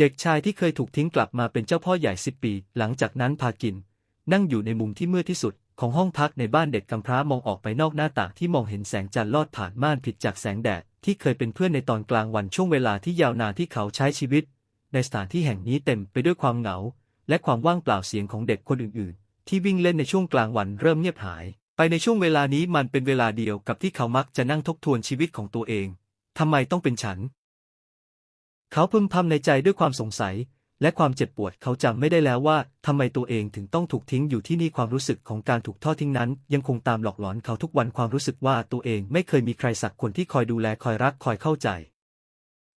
เด็กชายที่เคยถูกทิ้งกลับมาเป็นเจ้าพ่อใหญ่สิบปี หลังจากนั้นพากิน นั่งอยู่ในมุมที่มืดที่สุด ของห้องพักในบ้านเด็กกำพร้ามองออกไปนอกหน้าต่างที่มองเห็นแสงจันทร์ลอดผ่านม่านผิดจากแสงแดดที่เคยเป็นเพื่อนในตอนกลางวันช่วงเวลาที่ยาวนานที่เขาใช้ชีวิต ในสถานที่แห่งนี้เต็มไปด้วยความเหงา และความว่างเปล่าเสียงของเด็กคนอื่น ๆ ที่วิ่งเล่นในช่วงกลางวันเริ่มเงียบหาย ไปในช่วงเวลานี้มันเป็นเวลาเดียวกับที่เขามักจะนั่งทบทวนชีวิตของตัวเองทำไมต้องเป็นฉัน เขาพึมพำในใจด้วยความสงสัย และความเจ็บปวดเขาจำไม่ได้แล้วว่าทำไมตัวเองถึงต้องถูกทิ้งอยู่ที่นี่ความรู้สึกของการถูกทอดทิ้งนั้น ยังคงตามหลอกหลอนเขาทุกวันความรู้สึกว่าตัวเองไม่เคยมีใครสักคนที่คอยดูแลคอยรักคอยเข้าใจ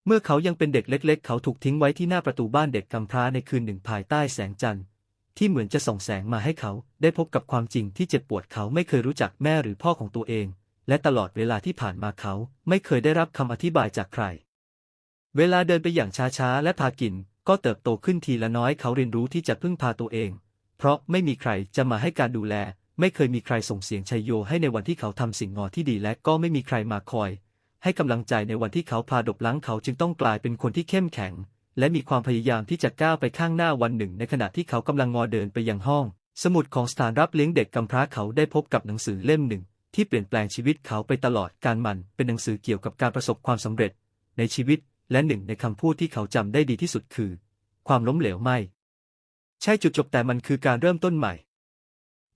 เมื่อเขายังเป็นเด็กเล็ก ๆ เขาถูกทิ้งไว้ที่หน้าประตูบ้านเด็กกำพร้าในคืนหนึ่งภายใต้แสงจันทร์ที่เหมือนจะส่องแสงมาให้เขาได้พบกับความจริงที่เจ็บปวดเขาไม่เคยรู้จักแม่หรือพ่อของตัวเอง และตลอดเวลาที่ผ่านมาเขาไม่เคยได้รับคำอธิบายจากใคร เวลาเดินไปอย่างช้าๆ และพากิน ก็เติบโตขึ้นทีละน้อยเขาเรียนรู้ที่จะพึ่งพาตัวเอง เพราะไม่มีใครจะมาให้การดูแล ไม่เคยมีใครส่งเสียงชัยโยให้ในวันที่เขาทำสิ่งงอที่ดีและก็ไม่มีใครมาคอย ให้กำลังใจในวันที่เขาพาดบล้างเขาจึงต้องกลายเป็นคนที่เข้มแข็ง และมีความพยายามที่จะก้าวไปข้างหน้าวันหนึ่ง ในขณะที่เขากำลังงอเดินไปยังห้อง สมุดของสถานรับเลี้ยงเด็กกำพร้าเขาได้พบกับหนังสือเล่มหนึ่ง ที่เปลี่ยนแปลงชีวิตเขาไปตลอดการมันเป็นหนังสือเกี่ยวกับการประสบความสำเร็จ ในชีวิต และหนึ่งในคำพูดที่เขาจำได้ดีที่สุดคือ ความล้มเหลวไม่ ใช่จุดจบแต่มันคือการเริ่มต้นใหม่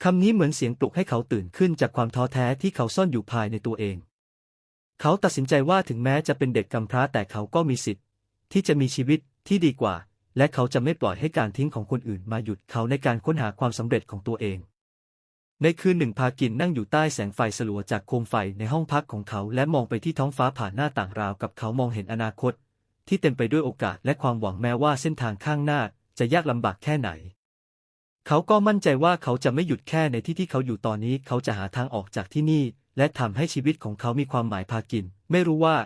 คำนี้เหมือนเสียงปลุกให้เขาตื่นขึ้นจากความท้อแท้ที่เขาซ่อนอยู่ภายในตัวเอง เขาตัดสินใจว่าถึงแม้จะเป็นเด็กกำพร้าแต่เขาก็มีสิทธิ์ ที่จะมีชีวิตที่ดีกว่า และเขาจะไม่ปล่อยให้การทิ้งของคนอื่นมาหยุดเขาในการค้นหาความสำเร็จของตัวเอง ในคืนหนึ่งพากินนั่งอยู่ใต้แสงไฟสลัวจากโคมไฟในห้องพักของเขา และมองไปที่ท้องฟ้าผ่านหน้าต่างราวกับเขามองเห็นอนาคต ที่เต็มไปด้วยโอกาสและความหวังแม้ว่าเส้นทางข้างหน้าจะยากลำบากแค่ไหน เขาก็มั่นใจว่าเขาจะไม่หยุดแค่ในที่ที่เขาอยู่ตอนนี้ เขาจะหาทางออกจากที่นี่ และทำให้ชีวิตของเขามีความหมายพากิน ไม่รู้ว่า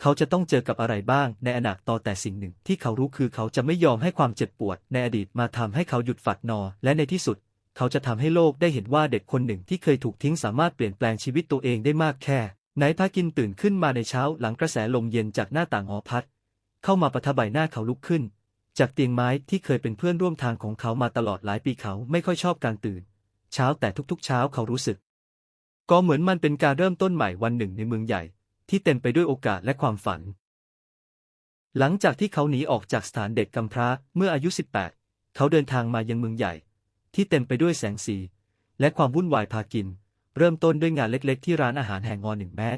เขาจะต้องเจอกับอะไรบ้าง ในอนาคตแต่สิ่งหนึ่งที่เขารู้คือเขาจะไม่ยอมให้ความเจ็บปวด ในอดีตมาทำให้เขาหยุดฝัดนอ และในที่สุด เขาจะทำให้โลกได้เห็นว่าเด็กคนหนึ่งที่เคยถูกทิ้งสามารถเปลี่ยนแปลงชีวิตตัวเองได้มากแค่ไหนพากินตื่นขึ้นมาในเช้าหลังกระแสลมเย็นจากหน้าต่างหอพักเข้ามาประทะใบหน้าเขาลุกขึ้น จากเตียงไม้ที่เคยเป็นเพื่อนร่วมทางของเขามาตลอดหลายปีเขาไม่ค่อยชอบการตื่น เช้าแต่ทุกๆ เช้าเขารู้สึก ก็เหมือนมันเป็นการเริ่มต้นใหม่วันหนึ่งในเมืองใหญ่ ที่เต็มไปด้วยโอกาสและความฝัน หลังจากที่เขาหนีออกจากสถานเด็กกำพร้าเมื่ออายุ 18 เขาเดินทางมายังเมืองใหญ่ ที่เต็มไปด้วยแสงสี และความวุ่นวายพากิน เริ่มต้นด้วยงานเล็กๆ ที่ร้านอาหารแห่งงอหนึ่งแม้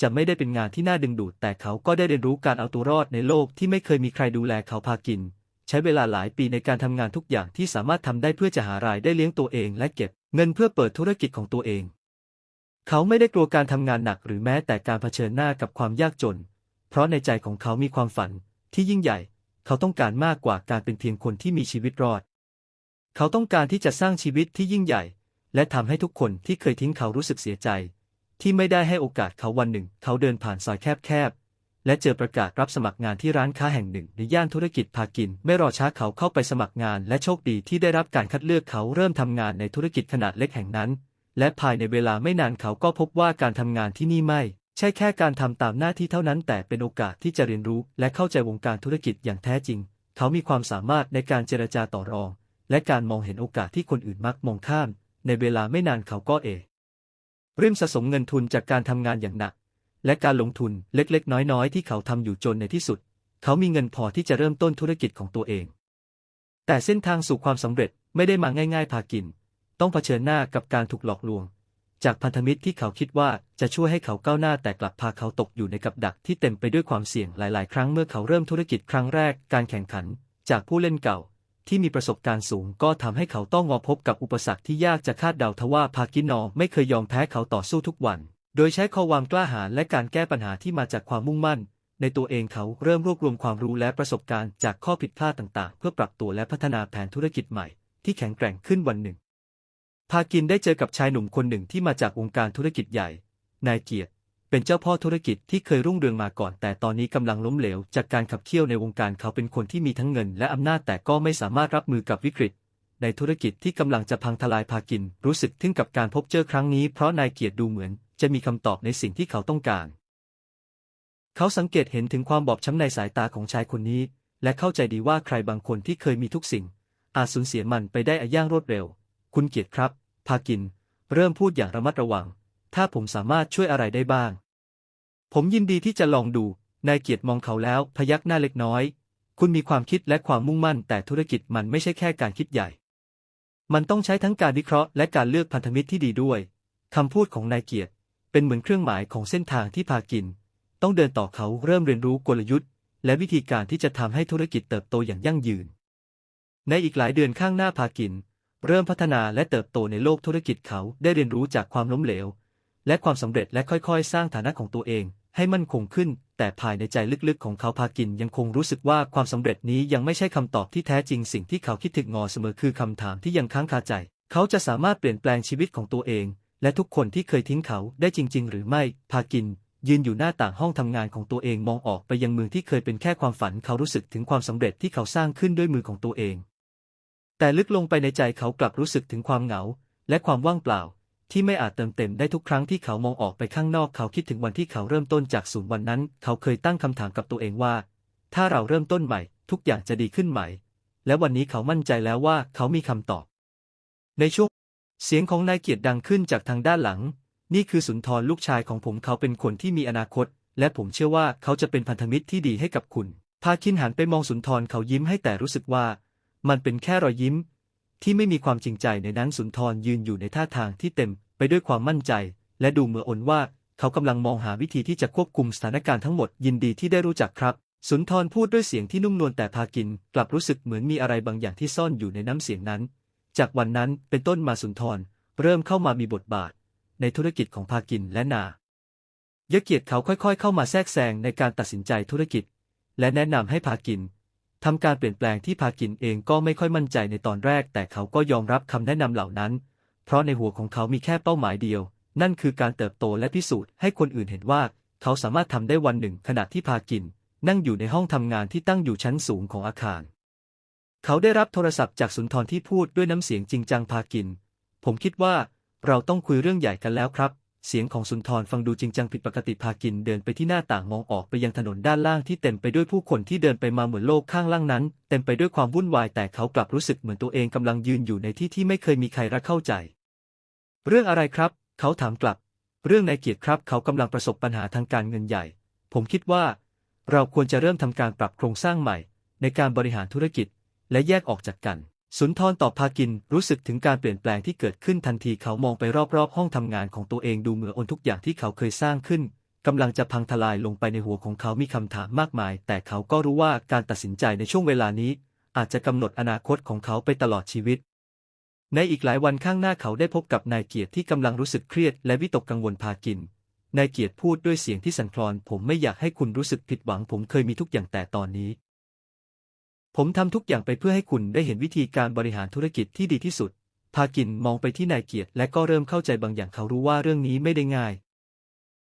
จะไม่ได้เป็นงานที่น่าดึงดูด แต่เขาก็ได้เรียนรู้การเอาตัวรอดในโลกที่ไม่เคยมีใครดูแลเขาพากิน ใช้เวลาหลายปีในการทำงานทุกอย่างที่สามารถทำได้เพื่อจะหารายได้เลี้ยงตัวเอง และเก็บเงินเพื่อเปิดธุรกิจของตัวเอง เขาไม่ได้กลัวการทำงานหนักหรือแม้แต่การเผชิญหน้ากับความยากจน เพราะในใจของเขามีความฝันที่ยิ่งใหญ่ เขาต้องการมากกว่าการเป็นเพียงคนที่มีชีวิตรอด เขาต้องการที่จะสร้างชีวิตที่ยิ่งใหญ่ และทำให้ทุกคนที่เคยทิ้งเขารู้สึกเสียใจ ที่ไม่ได้ให้โอกาสเขาวันหนึ่ง เขาเดินผ่านซอยแคบๆ และเจอประกาศรับสมัครงานที่ร้านค้าแห่งหนึ่ง ในย่านธุรกิจพากิน ไม่รอช้าเขาเข้าไปสมัครงาน และโชคดีที่ได้รับการคัดเลือกเขาเริ่มทำงานในธุรกิจขนาดเล็กแห่งนั้น และภายในเวลาไม่นานเขาก็พบว่าการทำงานที่นี่ไม่ ใช่แค่การทำตามหน้าที่เท่านั้น แต่เป็นโอกาสที่จะเรียนรู้ และเข้าใจวงการธุรกิจอย่างแท้จริง เขามีความสามารถในการเจรจาต่อรอง และการมองเห็นโอกาสที่คนอื่นมักมองข้าม ในเวลาไม่นานเขาก็เอเริ่มสะสมเงินทุนจากการทำงานอย่างหนัก และการลงทุนเล็กๆ น้อยๆ ที่เขาทำอยู่จนในที่สุด เขามีเงินพอที่จะเริ่มต้นธุรกิจของตัวเอง แต่เส้นทางสู่ความสำเร็จไม่ได้มาง่ายๆพากิน ต้องเผชิญหน้ากับการถูกหลอกลวง จากพันธมิตรที่เขาคิดว่าจะช่วยให้เขาก้าวหน้าแต่กลับพาเขาตกอยู่ในกับดักที่เต็มไปด้วยความเสี่ยงหลาย ๆ ครั้งเมื่อเขาเริ่มธุรกิจครั้งแรก การแข่งขัน จากผู้เล่นเก่า ที่มีประสบการณ์สูงก็ทำให้เขาต้องงอพบกับอุปสรรคที่ยากจะคาดเดาทว่าพากินนอไม่เคยยอมแพ้เขาต่อสู้ทุกวัน โดยใช้ความกล้าหาญและการแก้ปัญหาที่มาจากความมุ่งมั่น ในตัวเองเขาเริ่มรวบรวมความรู้และประสบการณ์จากข้อผิดพลาดต่างๆ เพื่อปรับตัวและพัฒนาแผนธุรกิจใหม่ ที่แข็งแกร่งขึ้นวันหนึ่งพากินได้เจอกับชายหนุ่มคนหนึ่งที่มาจากวงการธุรกิจใหญ่ นายเกียรติ เป็นเจ้าพ่อธุรกิจที่เคยรุ่งเรืองมาก่อน แต่ตอนนี้กำลังล้มเหลว จากการขับเคี่ยวในวงการเขาเป็นคนที่มีทั้งเงิน และอำนาจแต่ก็ไม่สามารถรับมือกับวิกฤต ในธุรกิจที่กำลังจะพังทลายพากิน รู้สึกทึ่งกับการพบเจอครั้งนี้เพราะนายเกียรติดูเหมือน จะมีคำตอบในสิ่งที่เขาต้องการ เขาสังเกตเห็นถึงความบอบช้ำในสายตาของชายคนนี้ และเข้าใจดีว่าใครบางคนที่เคยมีทุกสิ่ง อาจสูญเสียมันไปได้อย่างรวดเร็ว คุณเกียรติครับ พากิน เริ่มพูดอย่างระมัดระวัง ถ้าผมสามารถช่วยอะไรได้บ้าง ผมยินดีที่จะลองดู นายเกียรติมองเขาแล้วพยักหน้าเล็กน้อย คุณมีความคิดและความมุ่งมั่น แต่ธุรกิจมันไม่ใช่แค่การคิดใหญ่ มันต้องใช้ทั้งการวิเคราะห์และการเลือกพันธมิตรที่ดีด้วย คำพูดของนายเกียรติเป็นเหมือนเครื่องหมายของเส้นทางที่พากิน ต้องเดินต่อเขาเริ่มเรียนรู้กลยุทธ์ และวิธีการที่จะทำให้ธุรกิจเติบโตอย่างยั่งยืน ในอีกหลายเดือนข้างหน้าพากิน เริ่มพัฒนาและเติบโตในโลกธุรกิจเขาได้เรียนรู้จากความล้มเหลว และความสำเร็จและค่อยๆ สร้างฐานะของตัวเอง ให้มั่นคงขึ้น แต่ภายในใจลึกๆของเขาพากินยังคงรู้สึกว่าความสำเร็จนี้ยังไม่ใช่คำตอบที่แท้จริงสิ่งที่เขาคิดถึงงอเสมอคือคำถามที่ยังค้างคาใจ เขาจะสามารถเปลี่ยนแปลงชีวิตของตัวเอง และทุกคนที่เคยทิ้งเขาได้จริง ๆ หรือไม่พากินยืนอยู่หน้าต่างห้องทำงานของตัวเองมองออกไปยังเมืองที่เคยเป็นแค่ความฝันเขารู้สึกถึงความสำเร็จที่เขาสร้างขึ้นด้วยมือของตัวเอง แต่ลึกลงไปในใจเขากลับรู้สึกถึงความเหงา และความว่างเปล่า ที่ไม่อาจเติมเต็มได้ทุกครั้งที่เขามองออกไปข้างนอกเขาคิดถึงวันที่เขาเริ่มต้นจากศูนย์วันนั้น เขาเคยตั้งคำถามกับตัวเองว่า ถ้าเราเริ่มต้นใหม่ ทุกอย่างจะดีขึ้นไหม และวันนี้เขามั่นใจแล้วว่าเขามีคำตอบ ในช่วง เสียงของนายเกียรติดังขึ้นจากทางด้านหลัง นี่คือสุนทรลูกชายของผมเขาเป็นคนที่มีอนาคต และผมเชื่อว่าเขาจะเป็นพันธมิตรที่ดีให้กับคุณพาคินหันไปมองสุนทรเขายิ้มให้แต่รู้สึกว่า มันเป็นแค่รอยยิ้ม ที่ไม่มีความจริงใจในนั้นสุนทรยืนอยู่ในท่าทางที่เต็ม ไปด้วยความมั่นใจ และดูเหมืออนว่า เขากำลังมองหาวิธีที่จะควบคุมสถานการณ์ทั้งหมดยินดีที่ได้รู้จักครับ สุนทรพูดด้วยเสียงที่นุ่มนวลแต่พากิน กลับรู้สึกเหมือนมีอะไรบางอย่างที่ซ่อนอยู่ในน้ำเสียงนั้น จากวันนั้นเป็นต้นมาสุนทรเริ่มเข้ามามีบทบาท ในธุรกิจของพากินและนายะเกียรติเขาค่อยๆ เข้ามาแทรกแซงในการตัดสินใจธุรกิจ และแนะนำให้พากินทำการเปลี่ยนแปลงที่พากินเองก็ไม่ค่อยมั่นใจในตอนแรก แต่เขาก็ยอมรับคำแนะนำเหล่านั้น เพราะในหัวของเขามีแค่เป้าหมายเดียว นั่นคือการเติบโตและพิสูจน์ให้คนอื่นเห็นว่า เขาสามารถทำได้วันหนึ่งขณะที่พากิน นั่งอยู่ในห้องทำงานที่ตั้งอยู่ชั้นสูงของอาคาร เขาได้รับโทรศัพท์จากสุนทรที่พูดด้วยน้ำเสียงจริงจังพากิน ผมคิดว่าเราต้องคุยเรื่องใหญ่กันแล้วครับ เสียงของสุนทรฟังดูจริงจังผิดปกติพากินเดินไปที่หน้าต่างมองออกไปยังถนนด้านล่างที่เต็มไปด้วยผู้คนที่เดินไปมาเหมือนโลกข้างล่างนั้น เต็มไปด้วยความวุ่นวายแต่เขากลับรู้สึกเหมือนตัวเองกำลังยืนอยู่ในที่ที่ไม่เคยมีใครรักเข้าใจ เรื่องอะไรครับ เขาถามกลับ เรื่องนายเกียรติครับ เขากำลังประสบปัญหาทางการเงินใหญ่ ผมคิดว่า เราควรจะเริ่มทำการปรับโครงสร้างใหม่ ในการบริหารธุรกิจ และแยกออกจากกัน สุนทรตอบพากินรู้สึกถึงการเปลี่ยนแปลงที่เกิดขึ้นทันทีเขามองไปรอบๆ ห้องทำงานของตัวเองดูเหมือนอนทุกอย่างที่เขาเคยสร้างขึ้นกำลังจะพังทลายลงไปในหัวของเขามีคำถามมากมาย แต่เขาก็รู้ว่าการตัดสินใจในช่วงเวลานี้ อาจจะกำหนดอนาคตของเขาไปตลอดชีวิต ในอีกหลายวันข้างหน้าเขาได้พบกับนายเกียรติที่กำลังรู้สึกเครียดและวิตกกังวลพากินนายเกียรติพูดด้วยเสียงที่สั่นคลอน ผมไม่อยากให้คุณรู้สึกผิดหวัง ผมเคยมีทุกอย่างแต่ตอนนี้ ผมทำทุกอย่างไปเพื่อให้คุณได้เห็นวิธีการบริหารธุรกิจที่ดีที่สุด พากินมองไปที่นายเกียรติและก็เริ่มเข้าใจบางอย่างเขารู้ว่าเรื่องนี้ไม่ได้ง่าย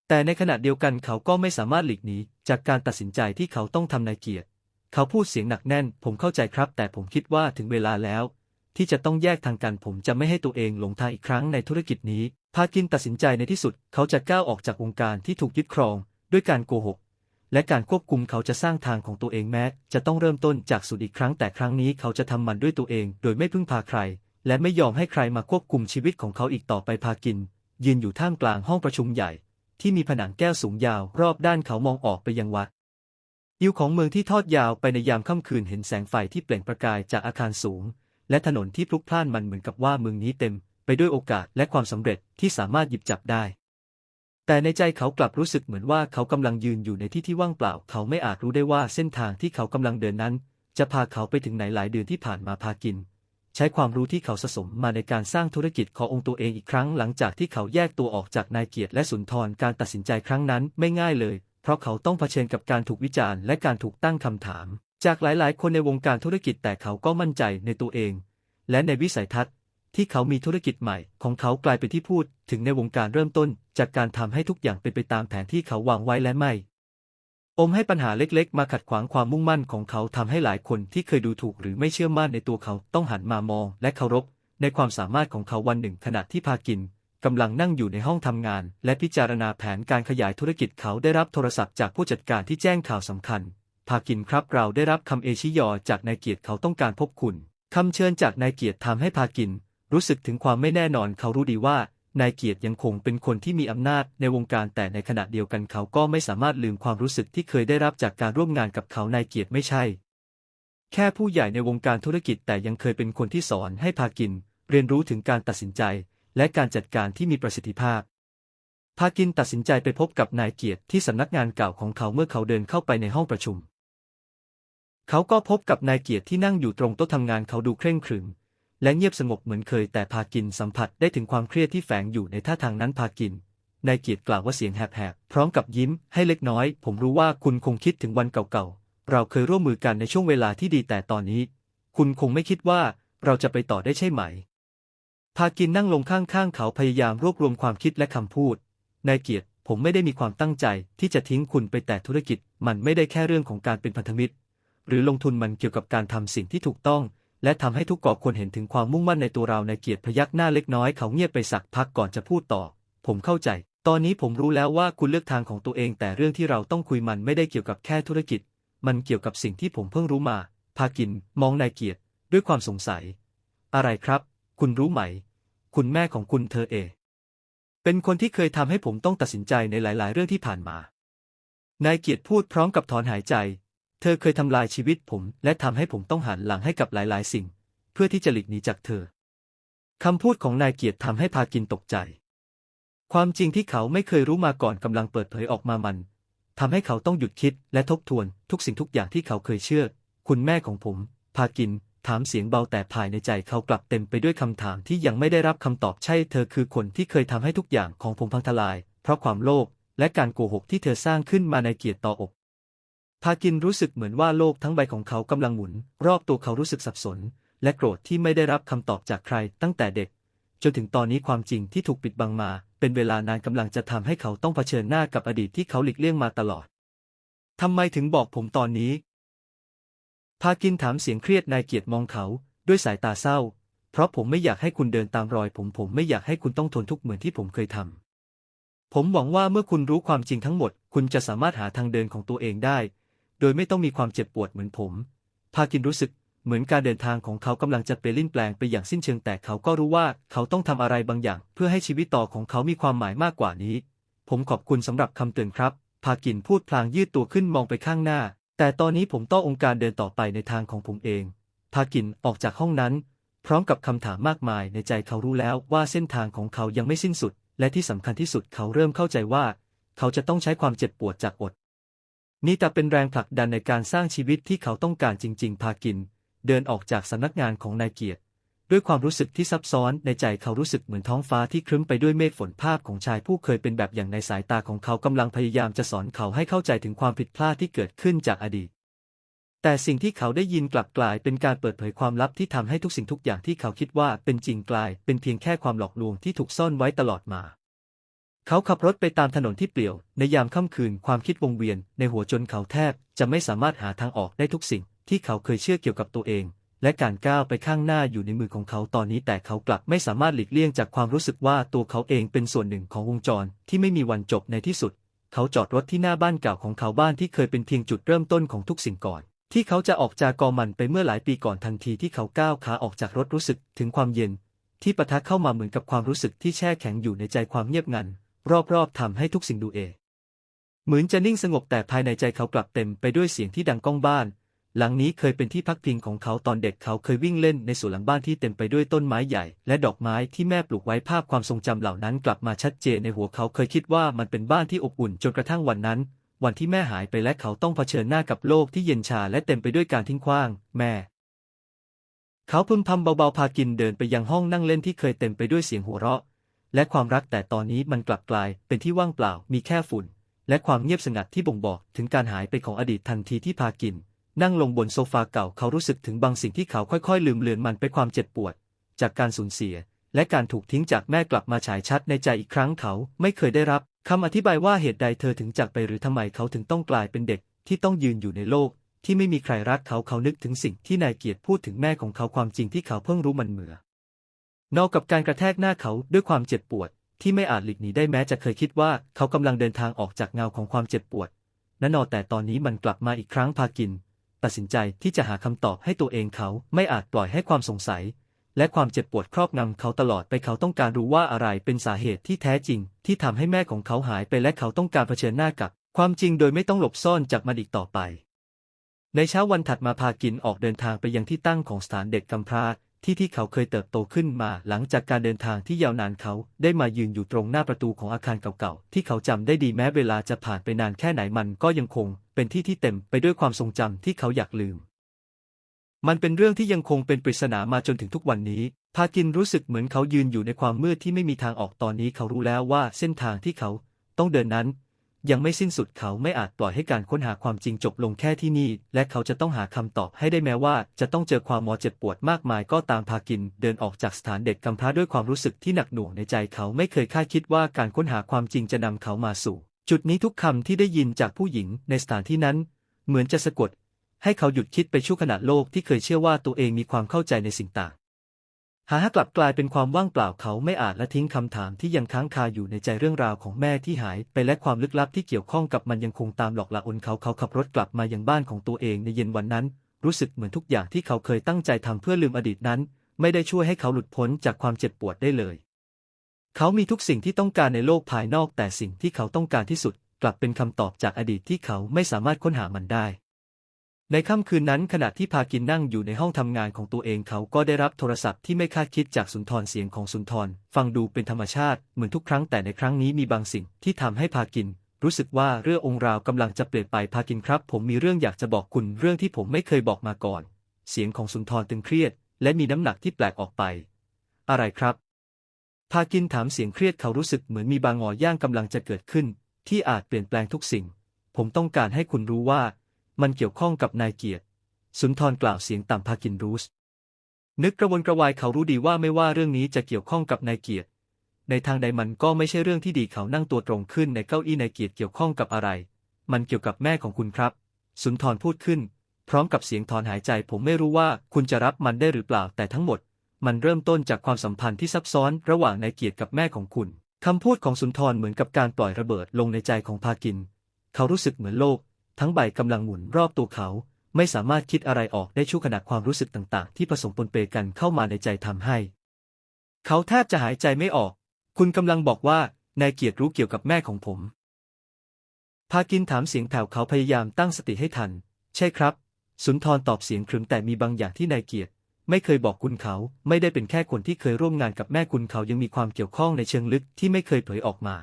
แต่ในขณะเดียวกันเขาก็ไม่สามารถหลีกหนีจากการตัดสินใจที่เขาต้องทำนายเกียรติ เขาพูดเสียงหนักแน่น ผมเข้าใจครับ แต่ผมคิดว่าถึงเวลาแล้ว ที่จะต้องแยกทางกันผมจะไม่ให้ตัวเองหลงทางอีกครั้งในธุรกิจนี้ พากินตัดสินใจในที่สุด เขาจะก้าวออกจากวงการที่ถูกยึดครอง ด้วยการโกหก และการควบคุมเขาจะสร้างทางของตัวเองแม้ จะต้องเริ่มต้นจากศูนย์อีกครั้งแต่ครั้งนี้เขาจะทำมันด้วยตัวเอง โดยไม่พึ่งพาใคร และไม่ยอมให้ใครมาควบคุมชีวิตของเขาอีกต่อไปพากิน ยืนอยู่ท่ามกลางห้องประชุมใหญ่ ที่มีผนังแก้วสูงยาวรอบด้านเขามองออกไปยังวัดอิวของเมืองที่ทอดยาวไปในยามค่ำคืนเห็นแสงไฟที่เปล่งประกายจากอาคารสูง และถนนที่พลุกพล่านมันเหมือนกับว่าเมืองนี้เต็ม ไปด้วยโอกาสและความสำเร็จที่สามารถหยิบจับได้ แต่ในใจเขากลับรู้สึกเหมือนว่าเขากำลังยืนอยู่ในที่ที่ว่างเปล่า เขาไม่อาจรู้ได้ว่าเส้นทางที่เขากำลังเดินนั้น จะพาเขาไปถึงไหนหลายเดือนที่ผ่านมาพากิน ใช้ความรู้ที่เขาสะสมมาในการสร้างธุรกิจขององค์ตัวเองอีกครั้งหลังจากที่เขาแยกตัวออกจากนายเกียรติและสุนทรการตัดสินใจครั้งนั้นไม่ง่ายเลย เพราะเขาต้องเผชิญกับการถูกวิจารณ์และการถูกตั้งคำถาม จากหลายๆ คนในวงการธุรกิจแต่เขาก็มั่นใจในตัวเอง และในวิสัยทัศน์ ที่เขามีธุรกิจใหม่ ของเขากลายเป็นที่พูดถึงในวงการเริ่มต้น จากการทำให้ทุกอย่างเป็นไปตามแผนที่เขาวางไว้และไม่อมให้ปัญหาเล็กๆ มาขัดขวางความมุ่งมั่นของเขาทำให้หลายคนที่เคยดูถูกหรือไม่เชื่อมั่นในตัวเขาต้องหันมามองและเคารพ ในความสามารถของเขาวันหนึ่งขณะที่พากินกำลังนั่งอยู่ในห้องทำงาน และพิจารณาแผนการขยายธุรกิจเขาได้รับโทรศัพท์จากผู้จัดการที่แจ้งข่าวสำคัญ พากินครับเราได้รับคำเอชิยอจากนายเกียรติเขาต้องการพบคุณคำเชิญจากนายเกียรติทำให้พากิน รู้สึกถึงความไม่แน่นอนเขารู้ดีว่านายเกียรติยังคงเป็นคนที่มีอำนาจในวงการแต่ในขณะเดียวกันเขาก็ไม่สามารถลืมความรู้สึกที่เคยได้รับจากการร่วมงานกับเขานายเกียรติไม่ใช่ แค่ผู้ใหญ่ในวงการธุรกิจแต่ยังเคยเป็นคนที่สอนให้พากิน เรียนรู้ถึงการตัดสินใจ และการจัดการที่มีประสิทธิภาพ พากินตัดสินใจไปพบกับนายเกียรติที่สำนักงานเก่าของเขาเมื่อเขาเดินเข้าไปในห้องประชุม เขาก็พบกับนายเกียรติที่นั่งอยู่ตรงโต๊ะทำงานเขาดูเคร่งขรึม และเงียบสงบเหมือนเคยแต่พากินสัมผัสได้ถึงความเครียดที่แฝงอยู่ในท่าทางนั้นพากินนายเกียรติกล่าวว่าเสียงแหบๆ พร้อมกับยิ้มให้เล็กน้อย ผมรู้ว่าคุณคงคิดถึงวันเก่าๆ เราเคยร่วมมือกันในช่วงเวลาที่ดีแต่ตอนนี้ คุณคงไม่คิดว่าเราจะไปต่อได้ใช่ไหม พากินนั่งลงข้างๆ เขาพยายามรวบรวมความคิดและคำพูด นายเกียรติ ผมไม่ได้มีความตั้งใจที่จะทิ้งคุณไปแต่ธุรกิจ มันไม่ได้แค่เรื่องของการเป็นพันธมิตร หรือลงทุนมันเกี่ยวกับการทำสิ่งที่ถูกต้อง และทำให้ทุกกอบคนเห็นถึงความมุ่งมั่นในตัวเราในเกียรติพยักหน้าเล็กน้อยเขาเงียบไปสักพักก่อนจะพูดต่อ ผมเข้าใจ ตอนนี้ผมรู้แล้วว่าคุณเลือกทางของตัวเอง แต่เรื่องที่เราต้องคุยมันไม่ได้เกี่ยวกับแค่ธุรกิจ มันเกี่ยวกับสิ่งที่ผมเพิ่งรู้มา พากิน มองนายเกียรติ ด้วยความสงสัย อะไรครับ คุณรู้ไหม คุณแม่ของคุณเธอเองเป็นคนที่เคยทำให้ผมต้องตัดสินใจในหลาย ๆ เรื่องที่ผ่านมา นายเกียรติพูดพร้อมกับถอนหายใจ เธอเคยทำลายชีวิตผม และทำให้ผมต้องหันหลังให้กับหลายๆ สิ่ง เพื่อที่จะหลีกหนีจากเธอคำพูดของนายเกียรติทำให้พากินตกใจ ความจริงที่เขาไม่เคยรู้มาก่อนกำลังเปิดเผยออกมามันทำให้เขาต้องหยุดคิดและทบทวนทุกสิ่งทุกอย่างที่เขาเคยเชื่อ คุณแม่ของผม พากิน ถามเสียงเบาแต่ภายในใจเขากลับเต็มไปด้วยคำถามที่ยังไม่ได้รับคำตอบใช่ เธอคือคนที่เคยทำให้ทุกอย่างของผมพังทลาย เพราะความโลภและการโกหกที่เธอสร้างขึ้นมาในเกียรติต่ออก พากินรู้สึกเหมือนว่าโลกทั้งใบของเขากำลังหมุน รอบตัวเขารู้สึกสับสน และโกรธที่ไม่ได้รับคำตอบจากใครตั้งแต่เด็ก จนถึงตอนนี้ความจริงที่ถูกปิดบังมา เป็นเวลานานกำลังจะทำให้เขาต้องเผชิญหน้ากับอดีตที่เขาหลีกเลี่ยงมาตลอดทำไมถึงบอกผมตอนนี้ พากินถามเสียงเครียดนายเกียรติมองเขา ด้วยสายตาเศร้า เพราะผมไม่อยากให้คุณเดินตามรอย ผมผมไม่อยากให้คุณต้องทนทุกข์เหมือนที่ผมเคยทำผมหวังว่าเมื่อคุณรู้ความจริงทั้งหมด คุณจะสามารถหาทางเดินของตัวเองได้ โดยไม่ต้องมีความเจ็บปวดเหมือนผมพากินรู้สึกเหมือนการเดินทางของเขากำลังจะเปลี่ยนแปลงไปอย่างสิ้นเชิงแต่เขาก็รู้ว่าเขาต้องทำอะไรบางอย่าง เพื่อให้ชีวิตต่อของเขามีความหมายมากกว่านี้ ผมขอบคุณสำหรับคำเตือนครับ พากินพูดพลางยืดตัวขึ้นมองไปข้างหน้า แต่ตอนนี้ผมต้ององค์การเดินต่อไปในทางของผมเอง พากินออกจากห้องนั้น พร้อมกับคำถามมากมายในใจเขารู้แล้วว่าเส้นทางของเขายังไม่สิ้นสุด และที่สำคัญที่สุดเขาเริ่มเข้าใจว่า เขาจะต้องใช้ความเจ็บปวดจากอด นี่แต่เป็นแรงผลักดันในการสร้างชีวิตที่เขาต้องการจริง ๆ พากิน เดินออกจากสำนักงานของนายเกียรติ ด้วยความรู้สึกที่ซับซ้อนในใจเขารู้สึกเหมือนท้องฟ้าที่ครึ้มไปด้วยเมฆฝนภาพของชายผู้เคยเป็นแบบอย่างในสายตาของเขากำลังพยายามจะสอนเขาให้เข้าใจถึงความผิดพลาดที่เกิดขึ้นจากอดีต แต่สิ่งที่เขาได้ยินกลับกลายเป็นการเปิดเผยความลับที่ทำให้ทุกสิ่งทุกอย่างที่เขาคิดว่าเป็นจริงกลาย เป็นเพียงแค่ความหลอกลวงที่ถูกซ่อนไว้ตลอดมา เขาขับรถไปตามถนนที่เปลี่ยว ในยามค่ำคืนความคิดวงเวียนในหัวจนเขาแทบ จะไม่สามารถหาทางออกได้ทุกสิ่ง ที่เขาเคยเชื่อเกี่ยวกับตัวเอง และการก้าวไปข้างหน้าอยู่ในมือของเขาตอนนี้แต่เขากลับไม่สามารถหลีกเลี่ยงจากความรู้สึกว่าตัวเขาเองเป็นส่วนหนึ่งของวงจรที่ไม่มีวันจบในที่สุด เขาจอดรถที่หน้าบ้านเก่าของเขาบ้านที่เคยเป็นเพียงจุดเริ่มต้นของทุกสิ่งก่อน ที่เขาจะออกจากกอมันไปเมื่อหลายปีก่อนทันทีที่เขาก้าวขาออกจากรถรู้สึกถึงความเย็น ที่ปะทะเข้ามาเหมือนกับความรู้สึกที่แช่แข็งอยู่ในใจความเงียบงัน รอบๆทำให้ทุกสิ่งดูเอ เหมือนจะนิ่งสงบแต่ภายในใจเขากลับเต็มไปด้วยเสียงที่ดังก้องบ้าน หลังนี้เคยเป็นที่พักพิงของเขาตอนเด็กเขาเคยวิ่งเล่นในสวนหลังบ้านที่เต็มไปด้วยต้นไม้ใหญ่ และดอกไม้ที่แม่ปลูกไว้ภาพความทรงจำเหล่านั้นกลับมาชัดเจนในหัวเขาเคยคิดว่ามันเป็นบ้านที่อบอุ่นจนกระทั่งวันนั้น วันที่แม่หายไปและเขาต้องเผชิญหน้ากับโลกที่เย็นชาและเต็มไปด้วยการทิ้งขว้าง แม่เขาพึมพำเบาๆพากินเดินไปยังห้องนั่งเล่นที่เคยเต็มไปด้วยเสียงหัวเราะ และความรักแต่ตอนนี้มันกลับกลายเป็นที่ว่างเปล่ามีแค่ฝุ่น และความเงียบสงัดที่บ่งบอกถึงการหายไปของอดีตทันทีที่พากิน นั่งลงบนโซฟาเก่าเขารู้สึกถึงบางสิ่งที่เขาค่อยๆ ลืมเลือนมันไปความเจ็บปวด จากการสูญเสีย และการถูกทิ้งจากแม่กลับมาฉายชัดในใจอีกครั้งเขาไม่เคยได้รับคำอธิบายว่าเหตุใดเธอถึงจากไปหรือทำไมเขาถึงต้องกลายเป็นเด็กที่ต้องยืนอยู่ในโลก ที่ไม่มีใครรักเขาเขานึกถึงสิ่งที่นายเกียรติพูดถึงแม่ของเขาความจริงที่เขาเพิ่งรู้มันเหมือ นอกกับการกระแทกหน้าเขาด้วยความเจ็บปวด ที่ไม่อาจหลีกหนีได้แม้จะเคยคิดว่าเขากำลังเดินทางออกจากเงาของความเจ็บปวดนั่นนอแต่ตอนนี้มันกลับมาอีกครั้งพากิน ตัดสินใจที่จะหาคำตอบให้ตัวเองเขาไม่อาจปล่อยให้ความสงสัย และความเจ็บปวดครอบงำเขาตลอดไปเขาต้องการรู้ว่าอะไรเป็นสาเหตุที่แท้จริง ที่ทำให้แม่ของเขาหายไปและเขาต้องการเผชิญหน้ากับ ความจริงโดยไม่ต้องหลบซ่อนจากมันอีกต่อไป ในเช้าวันถัดมาพากินออกเดินทางไปยังที่ตั้งของสถานเด็กกำพร้า ที่ที่เขาเคยเติบโตขึ้นมา หลังจากการเดินทางที่ยาวนานเขาได้มายืนอยู่ตรงหน้าประตูของอาคารเก่าๆ ที่เขาจำได้ดีแม้เวลาจะผ่านไปนานแค่ไหนมันก็ยังคง เป็นที่ที่เต็มไปด้วยความทรงจำที่เขาอยากลืม มันเป็นเรื่องที่ยังคงเป็นปริศนามาจนถึงทุกวันนี้พากินรู้สึกเหมือนเขายืนอยู่ในความมืดที่ไม่มีทางออกตอนนี้เขารู้แล้วว่าเส้นทางที่เขาต้องเดินนั้น ยังไม่สิ้นสุดเขาไม่อาจปล่อยให้การค้นหาความจริงจบลงแค่ที่นี่ และเขาจะต้องหาคำตอบให้ได้แม้ว่า จะต้องเจอความมอเจ็บปวดมากมายก็ตามพากิน เดินออกจากสถานเด็กกำพร้าด้วยความรู้สึกที่หนักหน่วงในใจเขาไม่เคยคาดคิดว่าการค้นหาความจริงจะนำเขามาสู่ จุดนี้ทุกคำที่ได้ยินจากผู้หญิงในสถานที่นั้น เหมือนจะสะกด ให้เขาหยุดคิดไปชั่วขณะโลกที่เคยเชื่อว่าตัวเองมีความเข้าใจในสิ่งต่าง หากลับกลายเป็นความว่างเปล่าเขาไม่อาจละทิ้งคำถามที่ยังค้างคาอยู่ในใจเรื่องราวของแม่ที่หายไปและความลึกลับที่เกี่ยวข้องกับมันยังคงตามหลอกหลอนเขาเขาขับรถกลับมายังบ้านของตัวเองในเย็นวันนั้น รู้สึกเหมือนทุกอย่างที่เขาเคยตั้งใจทำเพื่อลืมอดีตนั้น ไม่ได้ช่วยให้เขาหลุดพ้นจากความเจ็บปวดได้เลย เขามีทุกสิ่งที่ต้องการในโลกภายนอกแต่สิ่งที่เขาต้องการที่สุด กลับเป็นคำตอบจากอดีตที่เขาไม่สามารถค้นหามันได้ ในค่ำคืนนั้นขณะที่พากินนั่งอยู่ในห้องทำงานของตัวเองเขาก็ได้รับโทรศัพท์ที่ไม่คาดคิดจากสุนทรเสียงของสุนทร ฟังดูเป็นธรรมชาติเหมือนทุกครั้งแต่ในครั้งนี้มีบางสิ่งที่ทำให้พากิน รู้สึกว่าเรื่ององค์ราวกำลังจะเปลี่ยนไปพากินครับ ผมมีเรื่องอยากจะบอกคุณเรื่องที่ผมไม่เคยบอกมาก่อน เสียงของสุนทรตึงเครียด และมีน้ำหนักที่แปลกออกไป อะไรครับ พากินถามเสียงเครียดเขารู้สึกเหมือนมีบางงอย่างกำลังจะเกิดขึ้น ที่อาจเปลี่ยนแปลงทุกสิ่ง ผมต้องการให้คุณรู้ว่า มันเกี่ยวข้องกับนายเกียรติ สุนทรกล่าวเสียงต่ำพากินรูส นึกกระวนกระวายเขารู้ดีว่าไม่ว่าเรื่องนี้จะเกี่ยวข้องกับนายเกียรติ ในทางใดมันก็ไม่ใช่เรื่องที่ดีเขานั่งตัวตรงขึ้นในเก้าอี้นายเกียรติเกี่ยวข้องกับอะไร มันเกี่ยวกับแม่ของคุณครับ สุนทรพูดขึ้น พร้อมกับเสียงถอนหายใจ ผมไม่รู้ว่าคุณจะรับมันได้หรือเปล่าแต่ทั้งหมด มันเริ่มต้นจากความสัมพันธ์ที่ซับซ้อนระหว่างนายเกียรติกับแม่ของคุณคำพูดของสุนทรเหมือนกับการปล่อยระเบิดลงในใจของพากิน เขารู้สึกเหมือนโลก ทั้งใบกำลังหมุนรอบตัวเขา ไม่สามารถคิดอะไรออกได้ชั่วขณะความรู้สึกต่างๆ ที่ผสมปนเปกันเข้ามาในใจทำให้ เขาแทบจะหายใจไม่ออก คุณกำลังบอกว่านายเกียรติรู้เกี่ยวกับแม่ของผม พากินถามเสียงแผ่วเขาพยายามตั้งสติให้ทัน ใช่ครับ สุนทรตอบเสียงครึมแต่มีบางอย่างที่นายเกียรติไม่เคยบอกคุณเขา ไม่ได้เป็นแค่คนที่เคยร่วมงานกับแม่คุณเขายังมีความเกี่ยวข้องในเชิงลึกที่ไม่เคยเผยออกมา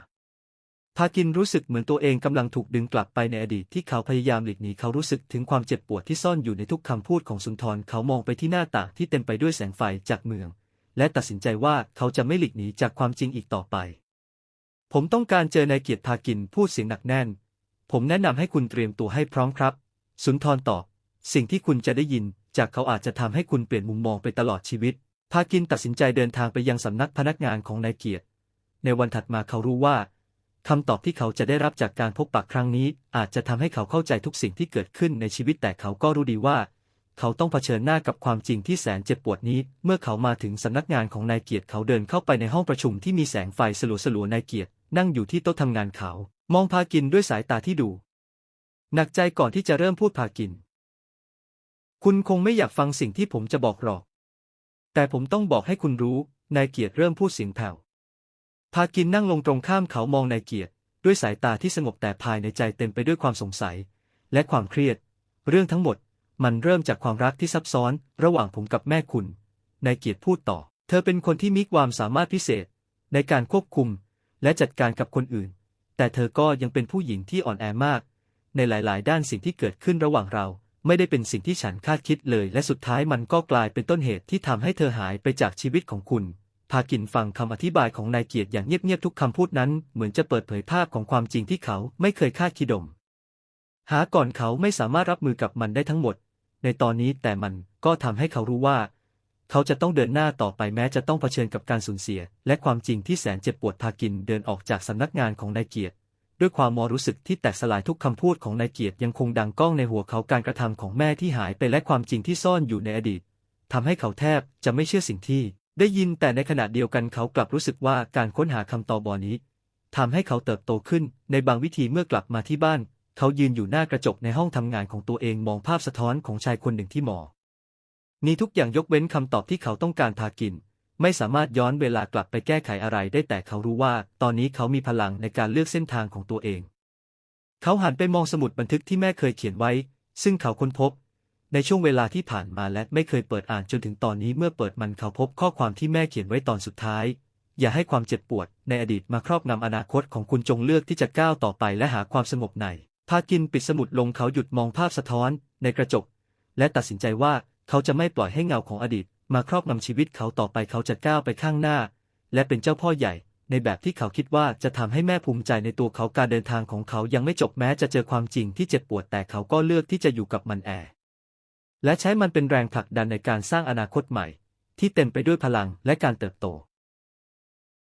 พากินรู้สึกเหมือนตัวเองกำลังถูกดึงกลับไปในอดีตที่เขาพยายามหลีกหนีเขารู้สึกถึงความเจ็บปวดที่ซ่อนอยู่ในทุกคำพูดของสุนทรเขามองไปที่หน้าต่างที่เต็มไปด้วยแสงไฟจากเมือง และตัดสินใจว่าเขาจะไม่หลีกหนีจากความจริงอีกต่อไป ผมต้องการเจอนายเกียรติพากินพูดเสียงหนักแน่น ผมแนะนำให้คุณเตรียมตัวให้พร้อมครับ สุนทรตอบ สิ่งที่คุณจะได้ยิน จากเขาอาจจะทำให้คุณเปลี่ยนมุมมองไปตลอดชีวิต พากินตัดสินใจเดินทางไปยังสำนักพนักงานของนายเกียรติ ในวันถัดมาเขารู้ว่า คำตอบที่เขาจะได้รับจากการพบปะครั้งนี้ อาจจะทำให้เขาเข้าใจทุกสิ่งที่เกิดขึ้นในชีวิตแต่เขาก็รู้ดีว่า เขาต้องเผชิญหน้ากับความจริงที่แสนเจ็บปวดนี้ เมื่อเขามาถึงสำนักงานของนายเกียรติเขาเดินเข้าไปในห้องประชุมที่มีแสงไฟสลัวๆนายเกียรติ นั่งอยู่ที่โต๊ะทำงานเขา มองพากินด้วยสายตาที่ดูหนักใจก่อนที่จะเริ่มพูดพากิน คุณคงไม่อยากฟังสิ่งที่ผมจะบอกหรอก แต่ผมต้องบอกให้คุณรู้นายเกียรติเริ่มพูดเสียงแผ่ว พากินนั่งลงตรงข้ามเขามองนายเกียรติ ด้วยสายตาที่สงบแต่ภายในใจเต็มไปด้วยความสงสัย และความเครียด เรื่องทั้งหมด มันเริ่มจากความรักที่ซับซ้อน ระหว่างผมกับแม่คุณนายเกียรติพูดต่อ เธอเป็นคนที่มีความสามารถพิเศษ ในการควบคุม และจัดการกับคนอื่น แต่เธอก็ยังเป็นผู้หญิงที่อ่อนแอมาก ในหลาย ๆ ด้านสิ่งที่เกิดขึ้นระหว่างเรา ไม่ได้เป็นสิ่งที่ฉันคาดคิดเลย และสุดท้ายมันก็กลายเป็นต้นเหตุที่ทำให้เธอหายไปจากชีวิตของคุณ พากินฟังคำอธิบายของนายเกียรติอย่างเงียบๆทุกคำพูดนั้น เหมือนจะเปิดเผยภาพของความจริงที่เขาไม่เคยคาดคิดดม หาก่อนเขาไม่สามารถรับมือกับมันได้ทั้งหมด ในตอนนี้แต่มันก็ทำให้เขารู้ว่า เขาจะต้องเดินหน้าต่อไปแม้จะต้องเผชิญกับการสูญเสีย และความจริงที่แสนเจ็บปวดพากินเดินออกจากสำนักงานของนายเกียรติด้วยความมอรู้สึกที่แตกสลายทุกคำพูดของนายเกียรติยังคงดังก้องในหัวเขาการกระทำของแม่ที่หายไปและความจริงที่ซ่อนอยู่ในอดีตทำให้เขาแทบจะไม่เชื่อสิ่งที่ ได้ยินแต่ในขณะเดียวกันเขากลับรู้สึกว่าการค้นหาคำตอบบอนี้ทำให้เขาเติบโตขึ้นในบางวิธีเมื่อกลับมาที่บ้าน เขายืนอยู่หน้ากระจกในห้องทำงานของตัวเองมองภาพสะท้อนของชายคนหนึ่งที่หมอ นี่ทุกอย่างยกเว้นคำตอบที่เขาต้องการพากิน ไม่สามารถย้อนเวลากลับไปแก้ไขอะไรได้แต่เขารู้ว่า ตอนนี้เขามีพลังในการเลือกเส้นทางของตัวเอง เขาหันไปมองสมุดบันทึกที่แม่เคยเขียนไว้ ซึ่งเขาค้นพบ ในช่วงเวลาที่ผ่านมาและไม่เคยเปิดอ่านจนถึงตอนนี้เมื่อเปิดมันเขาพบข้อความที่แม่เขียนไว้ตอนสุดท้าย อย่าให้ความเจ็บปวด ในอดีตมาครอบงำอนาคตของคุณจงเลือกที่จะก้าวต่อไปและหาความสงบในพากินปิดสมุดลงเขาหยุดมองภาพสะท้อน ในกระจก และตัดสินใจว่าเขาจะไม่ปล่อยให้เงาของอดีต มาครอบงำชีวิตเขาต่อไปเขาจะก้าวไปข้างหน้า และเป็นเจ้าพ่อใหญ่ ในแบบที่เขาคิดว่าจะทำให้แม่ภูมิใจในตัวเขาการเดินทางของเขายังไม่จบแม้จะเจอความจริงที่เจ็บปวดแต่เขาก็เลือกที่จะอยู่กับมันแอ และใช้มันเป็นแรงผลักดันในการสร้างอนาคตใหม่ ที่เต็มไปด้วยพลังและการเติบโต